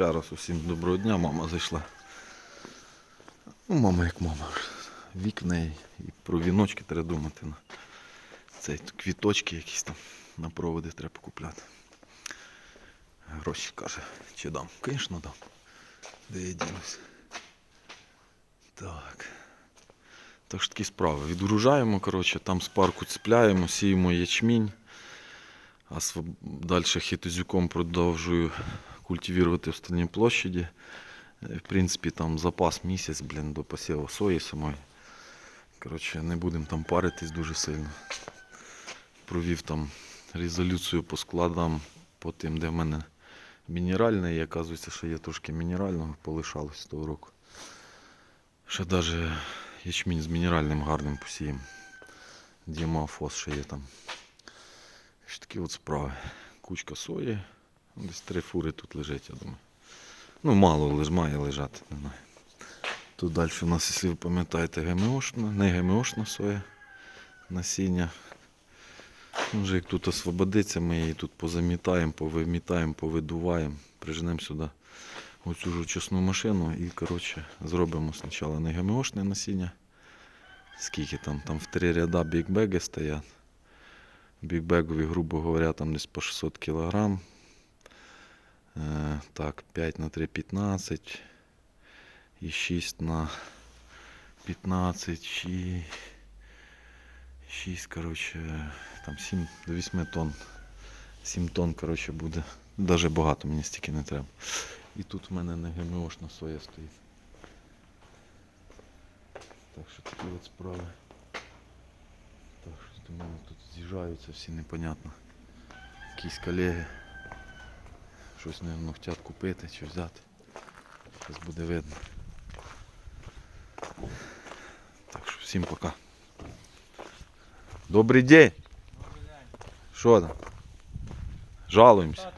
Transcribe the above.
Ще раз усім доброго дня, мама зайшла. Ну, мама як мама. Вікна і і про віночки треба думати. На цей, квіточки якісь там на проводи треба купляти. Гроші каже, чи дам? Звісно дам. Де я дінусь? Так. Так ж такі справи. Відгружаємо, коротше, там з парку цепляємо, сіємо ячмінь. А далі хітозюком продовжую культивувати в остальній площаді. В принципі, там запас місяць, блін, до посіву сої самої. Коротше, не будемо там паритись дуже сильно. Провів там резолюцію по складам, по тим, де в мене мінеральне, і оказується, що є трошки мінерального, полишалось того року. Ще навіть ячмінь з мінеральним гарним посієм. Діамафос ще є там. Ось такі от справи. Кучка сої. Ну, Десь три фури тут лежить, я думаю. Ну, мало лиш має лежати, не знаю. Тут далі у нас, якщо ви пам'ятаєте, ГМОшна, не ГМОшна соя насіння. Ну, Вже як тут освободиться, ми її тут позамітаємо, повимітаємо, повидуваємо, приженемо сюди оцю ж чесну машину і коротше, зробимо спочатку не ГМОшне насіння. Скільки там? Там в три ряда бікбеги стоять. Бікбегові, грубо говоря, там десь по 600 кг. Так, 5 на 3 15 і 6 на 15 і 6, коротше, там 7 до 8 тонн. 7 тонн, коротше, буде. Даже багато мені стільки не треба. І тут в мене не ГМОшна соя стоїть. Так що такі от справи. Так, щось до мене тут з'їжджаються всі непонятно. Якісь колеги. Щось, мабуть, хочуть купити чи взяти. Зараз буде видно. Так що всім пока. Добрий день! Що там? Жалуємося.